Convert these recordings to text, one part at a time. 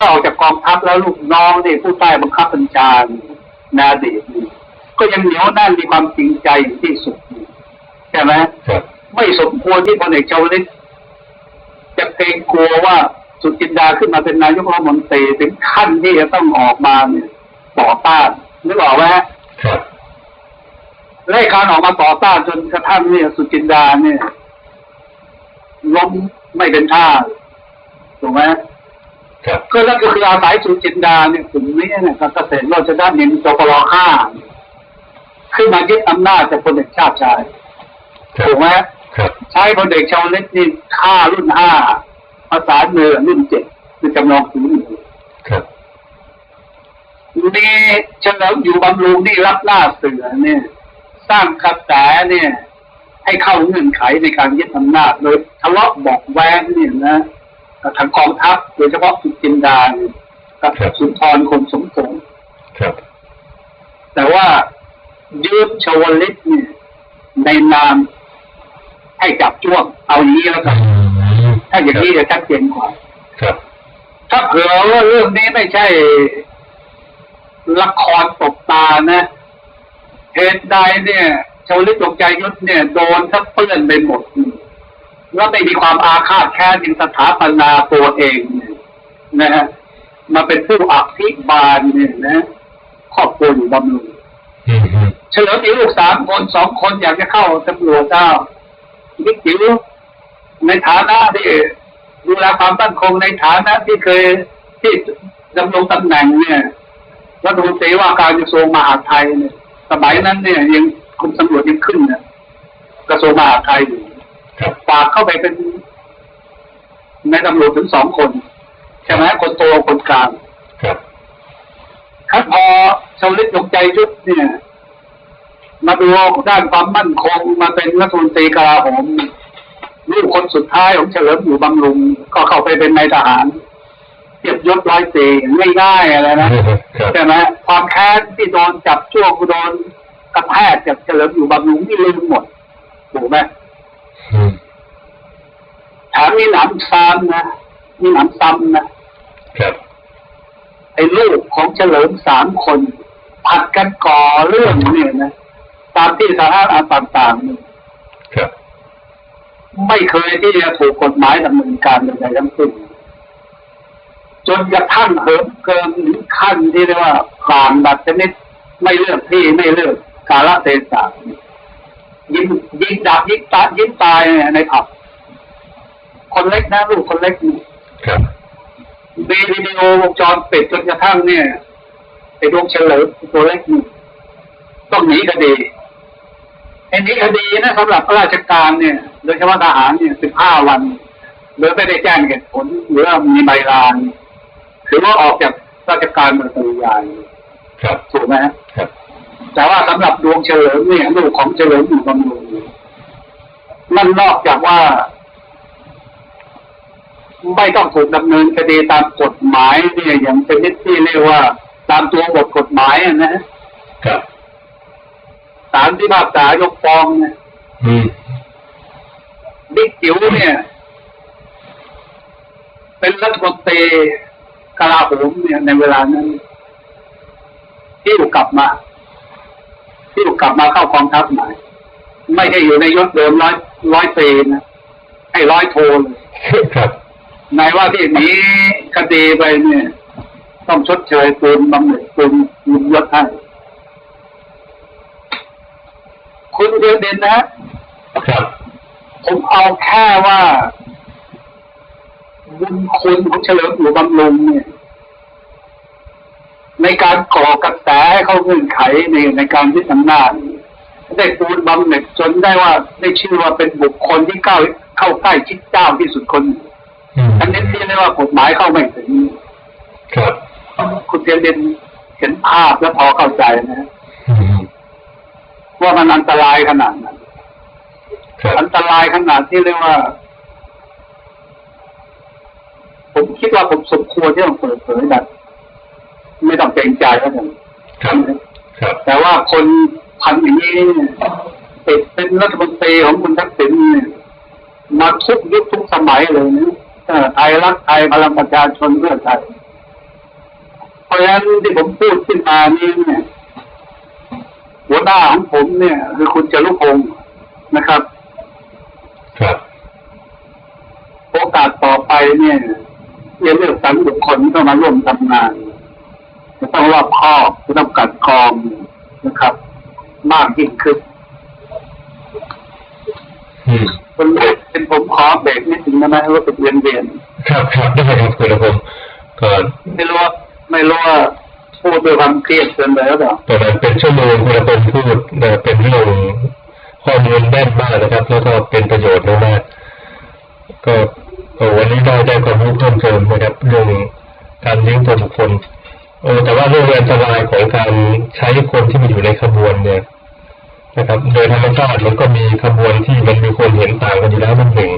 ออกจากกองทัพแล้วลูกน้องนี่ผู้ใต้บังคับบัญชานี่นาเดชน์นี่ก็ยังเหนียวแน่นมีความจริงใจที่สุดนี่ใช่ไหมครับไม่สมควรที่พลเอกชวลิตจะเกรงกลัวว่าสุจินดาขึ้นมาเป็นนายกรัฐมนตรีถึงขั้นที่จะต้องออกมาเนี่ยต่อต้านนึกออกไหมฮะครับและการออกมาต่อต้านจนกระทั่งเนี่ยสุจินดาเนี่ยล้มไม่เป็นท่าถูกไหมครับ ก็นั่นก็คืออาศัยสุจินดาเนี่ยกลุ่มนี้เนี่ยกับเกษตรโรจนนินจปรห้าขึ้นมายึดอำนาจจากพลเอกชาติชายครัถูบกไหมครับใช้พลเอกชาวลิตนี่ฆ่ารุ่นห้าประสานมือรุ่นเจ็ดคือจำลองถึงครับนี่เฉลิมอยู่บำรุงนี่รับหน้าเสือเนี่ย สร้างกระแสเนี่ย ให้เข้าเงื่อนไขในการยึดอำนาจโดยทะเลาะเบอกแว้งเนี่ยนะกับ ทางกองทัพโดยเฉพาะสุจินดาเนี่ยกับสุนทรคนสมทรงครับ แต่ว่ายืมชวลิตเนี่ยในนามให้จับจ้วงเอาอย่างนี้แล้วกันถ้าอย่างนี้จะชัดเจนกว่าครับ ถ้าเผื่อว่าเรื่องนี้ไม่ใช่ ละครตบตานะเหตุใดเนี่ย ชาวลิตดวงใจยุทธเนี่ย โดนทับเปื้อนไปหมด แล้วไม่มีความอาฆาตแค้นจึงสถาปนาตัวเองเนี่ยนะฮะมาเป็นผู้อภิบาลเนี่ยนะครอบครัวอยู่บำรุงอืมอืมเฉลิมมีลูกสามคนสองคนอยากจะเข้าตำรวจเจ้าบิ๊กจิ๋วในฐานะที่ดูแลความมั่นคงในฐานะที่เคยที่ดำรงตำแหน่งเนี่ยรัฐมนตรีว่าการกระทรวงมหาดไทยเนี่ยสมัยนั้นเนี่ยยังกรมตำรวจยังขึ้นเนี่ยกระทรวงมหาดไทยอยู่ครับ ฝากเข้าไปเป็นในตำรวจถึงสองคนใช่ไหมคนโตคนกลางครับครับพอชาวลิตยงใจยุทธเนี่ย มาดูด้านความมั่นคงมาเป็นรัฐมนตรีกลาโหมลูกคนสุดท้ายของเฉลิมอยู่บำรุง ก็เข้าไปเป็นนายทหารเทียบยศร้อยตีง่ายๆอะไรนะครับใช่ไหมความแค้นที่โดนจับช่วงโดนกระแทกจากเฉลิมอยู่บำรุงที่ลืมหมดถูกไหมอื มแถมมีหนำซ้ำนะมีหนำซ้ำนะครับไอ้ลูกของเฉลิมสามคนผัดกันก่อเรื่องเนี่ยนะตามที่สาธารณต่างๆเนี่ยครับไม่เคยที่จะถูกกฎหมายดำเนินการใดๆทั้งสิ้นจนกระทั่งเหิมเกินถึงขั้นที่เรียกว่าผ่านบัตรชนิดไม่เลือกที่ไม่เลือกกาลเทศะยิงยิงดับยิงตายยิงตายเนี่ยในผับ คนเล็กนะลูกคนเล็กนี่ครับมีวิดีโอวงจรปิดจนกระทั่งเนี่ยไอ้ดวงเฉลิมตัวเล็กนี่ต้องหนีคดีไอ้หนีคดีนะสำหรับข้าราชการเนี่ย โดยเฉพาะทหารเนี่ยสิบห้าวันโดยไม่ได้แจ้งเหตุผลหรือว่ามีใบลาถือว่าออกจากราชการโดยปริยายครับถูกไหมฮะครับ แต่ว่าสำหรับดวงเฉลิมเนี่ยลูกของเฉลิมอยู่บำรุงมันนอกจากว่า ไม่ต้องถูกดำเนินคดีตามกฎหมายเนี่ยอย่างชนิดที่เรียกว่าตามตัวบทกฎหมายอะนะครับศาลที่ภาคษายกฟ้องเนี่ยอืมบิ๊กจิ๋วเนี่ย เป็นรัฐมนตรีกลาโหมเนี่ยในเวลานั้น ที่อยู่กลับมา ที่อยู่กลับมาเข้ากองทัพใหม่ไม่ใช่อยู่ในยศเดิมร้อยร้อยตรีนะให้ร้อยโทเลยครับ นายว่าที่หนีคดีไปเนี่ย ต้องชดเชยปูนบำเหน็จปูนยุยศให้คุณเดือนเด่นนะครับ ผมเอาแค่ว่าบุญคุณของเฉลิมอยู่บำรุงเนี่ย ในการก่อกระแสให้เข้าเงื่อนไขในในการยึดอำนาจได้ปูนบำเหน็จจนได้ว่าได้ชื่อว่าเป็นบุคคลที่เข้าเข้าใกล้ชิดเจ้าที่สุดคนหนึ่ง อืมอันนี้ที่เรียกว่ากฎหมายเข้าไม่ถึงครับคุณเทียนเด่นเห็นภาพแล้วพอเข้าใจนะอืมว่ามันอันตรายขนาดนั้นครับอันตรายขนาดที่เรียกว่า ผมคิดว่าผมสมควรที่ต้องเปิดเผยแบบไม่ต้องเกรงใจครับผมครับครับแต่ว่าคนพันอย่างนี้เนี่ยติดเป็นรัฐมนตรีของคุณทักษิณเนี่ยมาทุกยุคทุกสมัยเลยนะ เอ่อไทยรักไทยพลังประชาชนเพื่อไทยะฉะนั้นที่ผมพูดขึ้นมานี้เนี่ยหัวหน้าของผมเนี่ย คือคุณจรุพงศ์นะครับ ครับ โอกาสต่อไปเนี่ยจะเลือกสรรบุคคลที่ต้องมาร่วมทำงาน จะต้องรอบคอบจะต้องกลัดกรองนะครับ มากยิ่งขึ้น อืม คนเป็นผมขอเบรกนิดนึงนะว่าเป็นเวียนเวียนครับครับได้ครับคุณผมก็ๆไม่รู้ว่าไม่รู้ว่าพูดด้วยความเครียดเกินไปหรือเปล่าประมาณเป็นชั่วโมงคุณผมพูดนะเป็นเรื่องข้อมูลแน่นมากนะครับ แล้วก็เป็นประโยชน์มากๆก็เอ่อวันนี้ได้ได้ความรู้เพิ่มเติมนะครับเรื่องการเลี้ยงตัวบุคคลเออแต่ว่าเรื่องอันตรายของการใช้คนที่มาอยู่ในขบวนเนี่ย นะครับ โดยธรรมชาติมันก็มีขบวนที่มันมีคนเห็นต่างกันอยู่แล้วมันหนึ่ง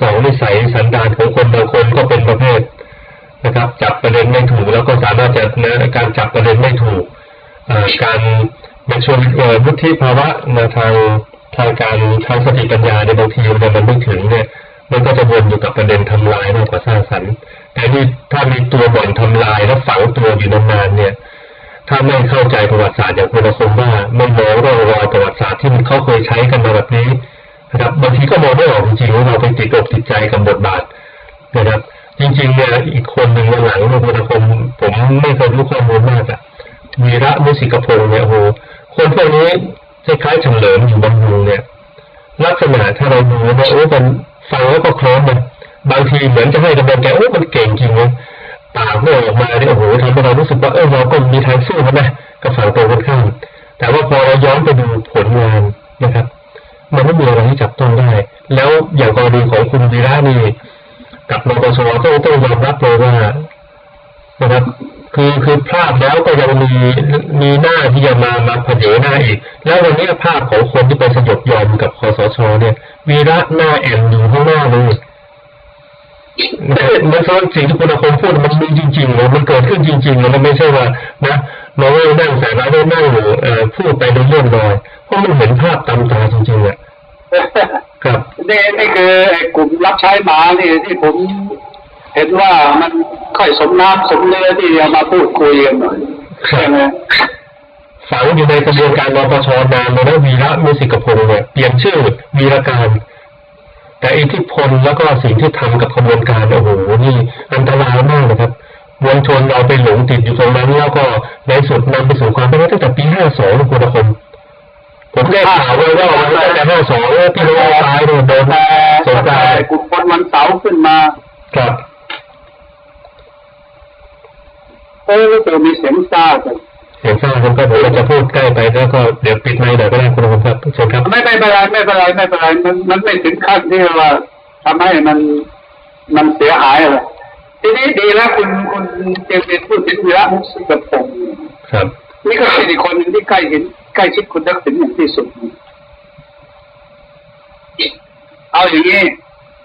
สองนิสัยสันดานของคนบางคนก็เป็นประเภทนะครับ จับประเด็นไม่ถูกแล้วก็สามารถจะนะการจับประเด็นไม่ถูกการมาชวนเอ่อวุฒิภาวะนะทางทางการทางสติปัญญาในบางทีมันมันไม่ถึงเนี่ยมันก็จะวนอยู่กับประเด็นทำลายมากกว่าสร้างสรรค์แต่นี่ถ้ามีตัวบ่อนทำลายแล้วฝังตัวอยู่นานๆเนี่ย ถ้าไม่เข้าใจประวัติศาสตร์อย่างคุณสมว่าไม่มองร่องรอยประวัติศาสตร์ที่มันเขาเคยใช้กันมาแบบนี้นะครับบางทีก็มองไม่ออกจริงๆว่าเราไปติดอกติดใจกับบทบาทนะครับ จริงๆเนี่ยอีกคนหนึ่งวันหลังเนี่ยคุณคมผมไม่เคยรู้ข้อมูลมากอะวีระมุสิกพงศ์เนี่ยโอ้โหคนพวกนี้คล้ายๆเฉลิมอยู่บำรุงเนี่ยลักษณะถ้าเราดูเนี่ยโอ้มันฟังแล้วก็คลิ้มมันบางทีเหมือนจะให้กำลังใจโอ้มันเก่งจริงเล ยปากไม่ออกมาเนี่ยโอ้โหทำให้เรารู้สึกว่าเออเราก็มีทางสู้มันนะกับฝั่งตรงกันข้ามแต่ว่าพอเราย้อนไปดูผลงานนะครับ มันไม่มีอะไรที่จับต้องได้ แล้วอย่างกรณีของคุณวีระนี่กับนปชก็ต้องยอมรับเลยว่านะครับคือคือพลาดแล้วก็ยังมีมีหน้าที่จะมามาเผยหน้าอีก แล้ววันนี้ภาพของคนที่ไปสยบยอมกับคอสชเนี่ยวีระหน้าแอนอยู่ข้างหน้าเลย มันส่วนสิ่งที่คุณอาคมพูดมันมีจริงๆเลยมันเกิดขึ้นจริงๆเลยมันไม่ใช่ว่านะเราไม่ได้นั่งใส่ร้ายได้นั่งเอ่อพูดไปโดยเลื่อนลอยเพราะมันเห็นภาพตามตาจริงๆอะครับนี่นี่คือไอ้กลุ่มรับใช้หมานี่ที่ผม เห็นว่ามันค่อยสมน้ำสมเนื้อที่จะมาพูดคุยกันหน่อยครับใช่ไหมฝังอยู่ในกระบวนการนปชนานเลยนะวีระมุสิกพงศ์เนี่ยเปลี่ยนชื่อวีรการ แต่อิทธิพลแล้วก็สิ่งที่ทำกับกระบวนการโอ้โหนี่อันตรายมากนะครับมวลชนเราไปหลงติดอยู่ตรงนั้นแล้วก็ในสุดนำไปสู่ความเป็นตั้งแต่ปีห้าสองคุณคมผมได้ข่าวไว้ว่าตั้งแต่ห้าสองพี่น้องตายโดนโดนแต่สงกราแต่รกลุ่มคนวันเสาร์ขึ้นมาครับเออรู้สึกมีเสียงซ่าจัง เห็นทราบครับผมจะพูดใกล้ไปแล้วก็เดี๋ยวปิดไมค์หน่อยก็ได้คุณคมครับเชิญครับ ไม่ไม่เป็นไรไม่เป็นไรไม่เป็นไรมันมันไม่ถึงขั้นที่ว่าทำให้มันมันเสียหายอะไรทีนี้ดีแล้วคุณคุณเจมส์พูดถึงวีระมุสิกพงศ์ครับ นี่ก็เป็นอีกคนหนึ่งที่ใกล้เห็นใกล้ชิดคุณทักษิณอย่างที่สุด เอาอย่างนี้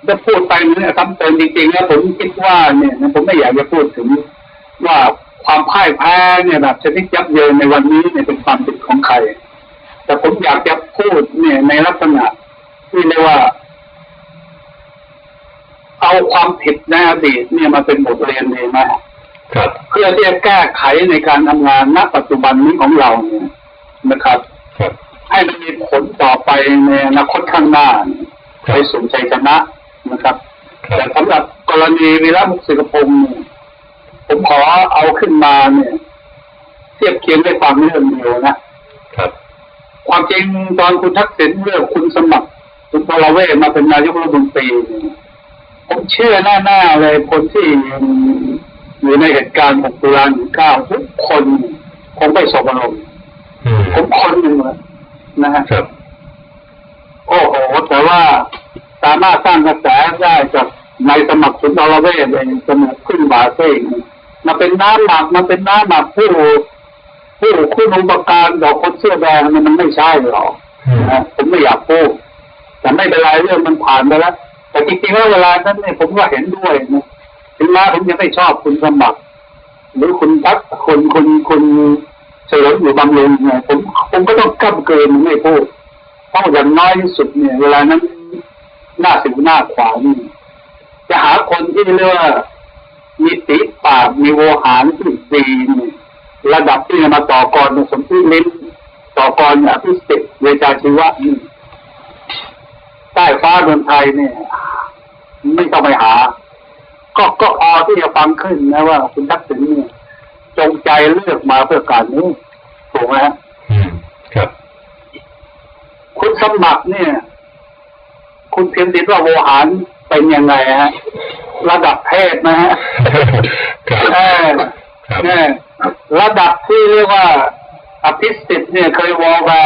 ถ้าพูดไปมันเนี่ยซ้ำเติมจริงๆแล้วผมคิดว่าเนี่ยผมไม่อยากจะพูดถึงว่า ความพ่ายแพ้เนี่ยแบบชนิดยับเยินในวันนี้เนี่ยเป็นความผิดของใคร แต่ผมอยากจะพูดเนี่ยในลักษณะที่เรียกว่า เอาความผิดในอดีตเนี่ยมาเป็นบทเรียนเลยไหมครับ เพื่อที่จะแก้ไขในการทำงานณปัจจุบันนี้ของเราเนี่ยนะครับครับ ให้มันมีผลต่อไปในอนาคตข้างหน้าเนี่ยครับไปสู่ชัยชนะนะครับครัแต่บสำหรับกรณีวีระมุกสิกพงศ์เนี่ย ผมขอเอาขึ้นมาเนี่ยเทียบเคียงด้วยความเรื่องเดียวนะครับ ความจริงตอนคุณทักษิณเลือกคุณสมัครคุณพลเวศมาเป็นนายกรัฐมนตรีเนี่ยผมเชื่อแน่ๆเลยคนที่อยู่ในเหตุการณ์6ตุลา19ทุกคนคงไม่สบอารมณ์อืมผมคนหนึ่งเลยนะฮะครับโอ้โหแต่ว่าสามารถสร้างกระแสได้จากในสมัครสุนทรเวชเองสมุกขึ้นบาเซ่ง มาเป็นน้ำหนักมาเป็นน้ำหนักผู้ผู้คุณอุปการดอกคนเสื้อแดงเนี่ยมันไม่ใช่หรอกอืมนะผมไม่อยากพูดแต่ไม่เป็นไรเรื่องมันผ่านไปแล้ว แต่จริงๆแล้วเวลานั้นเนี่ยผมก็เห็นด้วยนะถึงแม้ผมยังไม่ชอบคุณสมัคร หรือคุณทักคุณคุณคุณเฉลิมอยู่บำรุงเนี่ยผมผมก็ต้องก้ำเกินไม่พูดเพราะอย่างน้อยที่สุดเนี่ย เวลานั้นหน้าสิวหน้าขวานี่จะหาคนที่เรียกว่า มีสีปากมีโวหารที่ดีเนี่ยระดับที่จะมาต่อกรสมที่ลิ้นต่อกรอภิสิทธิ์เวชาชีวะนี่ใต้ฟ้าเมืองไทยเนี่ย ไม่ต้องไปหา ก็ก็พอที่จะฟังขึ้นนะว่า คุณทักษิณเนี่ยจงใจเลือกมาเพื่อการนี้ถูกไหมฮะอืมครับ คุณสมัครเนี่ย คุณเพียงดินว่าโวหารเป็นยังไงฮะ ระดับเทพนะฮะครับเออครับเออระดับที่เรียกว่าอภิสิทธิ์เนี่ยเคยวอลมา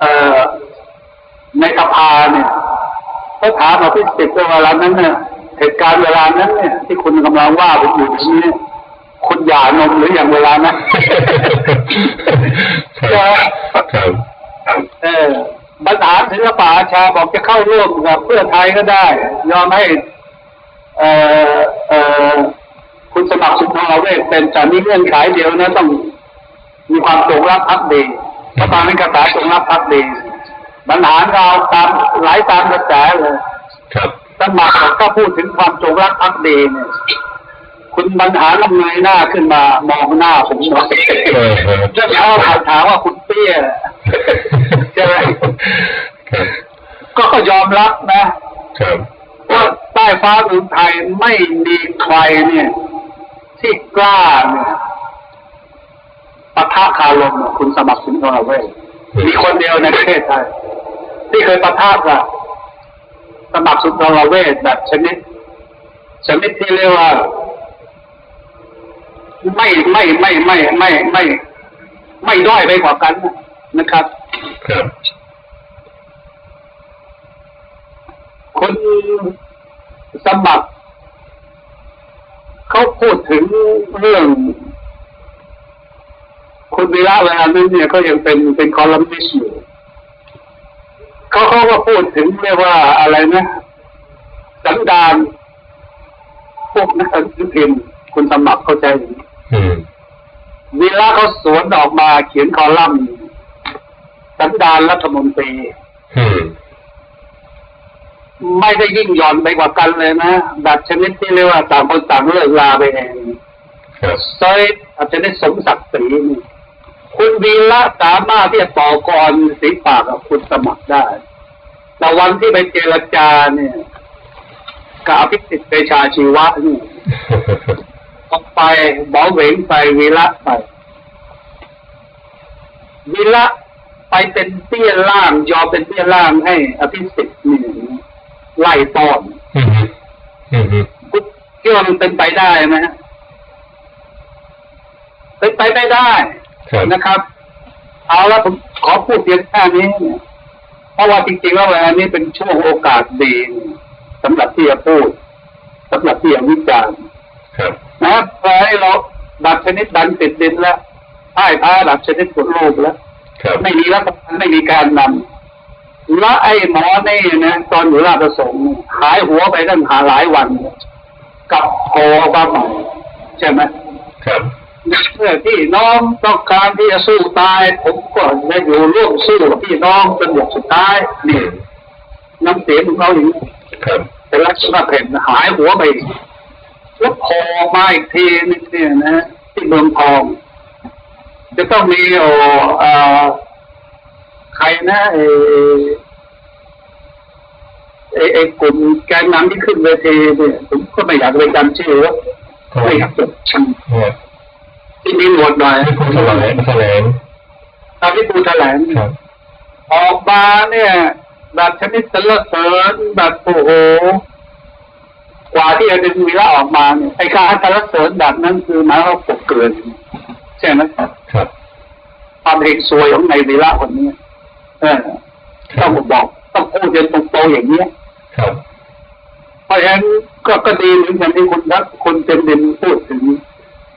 เอ่อในสภาเนี่ยก็ถามอภิสิทธิ์ว่าเวลานั้นเนี่ยเหตุการณ์เวลานั้นเนี่ยที่คุณกำลังว่าผมอยู่ตรงนี้คุณหย่านมหรืออย่างเวลานั้นครับครับเออบรรหารศิลปะอาชาบอกจะเข้าร่วมกับเพื่อไทยก็ได้ ยอมให้เอ่อเอ่อ คุณสมัครสุนทรเวชเป็นแต่มีเงื่อนไขเดียวนะต้องมีความจงรักภักดีพระบาลีกษาจงรักภักดีบรรหารเราตามหลายตามกระแสเลยครับสมัครก็พูดถึงความจงรักภักดีเนี่ยคุณบรรหารลำเงยหน้าขึ้นมามองหน้าผมหน่อยเออเออจะเข้าถามว่าคุณเปี้ยใช่ไหมครับก็ก็ยอมรับนะครับว่าใต้ฟ้าเมืองไทยไม่มีใครเนี่ย ที่กล้าเนี่ยปะทะคารมกับคุณสมัครสุนทรเวชมีคนเดียวในประเทศไทยที่เคยปะทะกับสมัครสุนทรเวชแบบชนิดชนิดที่เรียกว่า ไม่ไม่ไม่ไม่ไม่ไม่ ไม่ด้อยไปกว่ากันนะครับครับคน สมัคร เขาพูดถึงเรื่อง คุณวีระเวลานั้นเนี่ยก็ยังเป็นเป็นคอลัมนิสต์อยู่เขาเขาก็พูดถึงเรียกว่าอะไรนะสันดานพวกนักสือพิมพ์คุณสมัครเข้าใจอย่างนี้อืมวีระเขาสวนออกมาเขียนคอลัมน์สันดานรัฐมนตรีอืม ไม่ได้ยิ่งหย่อนไปกว่ากันเลยนะแบบชนิดที่เรียกว่าต่างคนต่างเลิกลาไปเองครับซอยอาจจะได้สมศักดิ์ศรีนี่คุณวีระสามารถที่จะต่อกรสีปากกับคุณสมัครได้แต่วันที่ไปเจรจาเนี่ยกับอภิสิทธิ์เตชาชีวะนี่ออกไปบอเหวงไปวีระไปวีระไปเป็นเตี้ยล่างยอมเป็นเตี้ยล่างให้อภิสิทธิ์นี่ ไล่ต้อนอืมอืมอืมคุณคิดว่ามันเป็นไปได้ไหมฮะเป็นไปไม่ได้ครับนะครับ เอาละผมขอพูดเพียงแค่นี้เนี่ยเพราะว่าจริงๆแล้วเวลานี้เป็นช่วงโอกาสดีสำหรับที่จะพูดสำหรับที่จะวิจารณ์ครับนะครับเพราะให้เราดับชนิดดันติดดินแล้วพ่ายแพ้ดับชนิดกดโลกแล้วครับไม่มีรัฐบาลไม่มีการนำ และไอ้หมอนี่นะตอนอยู่ราชประสงค์หายหัวไปตั้งหาหลายวัน กับโผล่ออกมาใหม่ใช่ไหมครับเมื่อพี่น้องต้องการที่จะสู้ตาย ผมก็จะอยู่ร่วมสู้กับพี่น้องจนหยดสุดท้ายอืนี่มน้ำเสียงของเราอย่างนี้ครับเป็นลักษณะเห็นหายหัวไปอีกแล้วโผล่ออกมาอีกทีนี่เนี่ยนะที่เมืองทอง จะต้องมีโอเอ่อ ใครนะเอเอเอกลุ่มแกนนำที่ขึ้นเวทีเนี่ยผมก็ไม่อยากไปจำชื่อว่าไม่อยากจดจเนี่ยำที่มีหนวดหน่อยนี่คุณแถลงแถลงตอนที่ปูแถลงครับออกมาเนี่ยแบบชนิดสรรเสริญแบบโอ้โหกว่าที่จะดึงวีระออกมาเนี่ยไอ้การสรรเสริญแบบนั้นคือหมายว่าปกเกินใช่ไหมครับความเฮงซวยของนายวีระคนนี้ เออต้องบอกต้องพูดกันตรงๆอย่างเนี้ยครับเพราะฉะนั้นก็ก็ดีเหมือนกันที่คุณทักคุณเต็มเด่นพูดถึง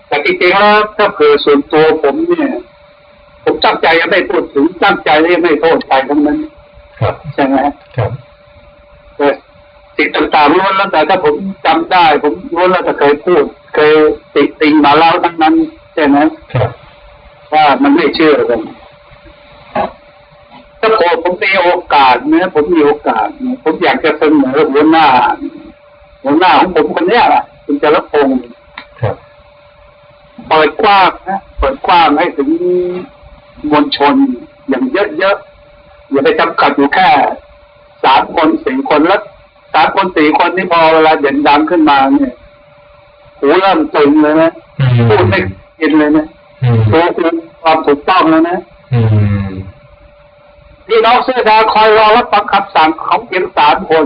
แต่จริงๆแล้วถ้าเผื่อส่วนตัวผมเนี่ย ผมตั้งใจจะไม่พูดถึงตั้งใจที่จะไม่โทษใครทั้งนั้น ครับใช่ไหมฮะครับแต่สิ่งต่างๆล้วนแล้วแต่ถ้าผมจำได้ ผมล้วนแล้วแต่เคยพูด เคยติติงมาแล้วทั้งนั้นใช่ไหมครับว่ามันไม่เชื่อกัน ถ้าผมผมมีโอกาสเนี่ยผมมีโอกาสเนี่ยผมอยากจะเสนอหัวหน้าหัวหน้าของผมคนเนี้ยแหละคุณจรพงศ์ครับเปิปิดกว้างนะเปิดกว้างให้ถึงมวลชนอย่างเยอะๆอย่าไปจำกัดอยู่แค่สามคนสี่คนแล้วสามคนสี่คนนี่พอเวลาเด่นดังขึ้นมาเนี่ยหูเริ่มตึงเลยนะอืมพูดไม่กินเลยนะอืมตัวคือความถูกต้องแล้วนะอืม พี่น้องเสื้อแดงคอยรอรับฟังคำสั่งของเพียงสามคน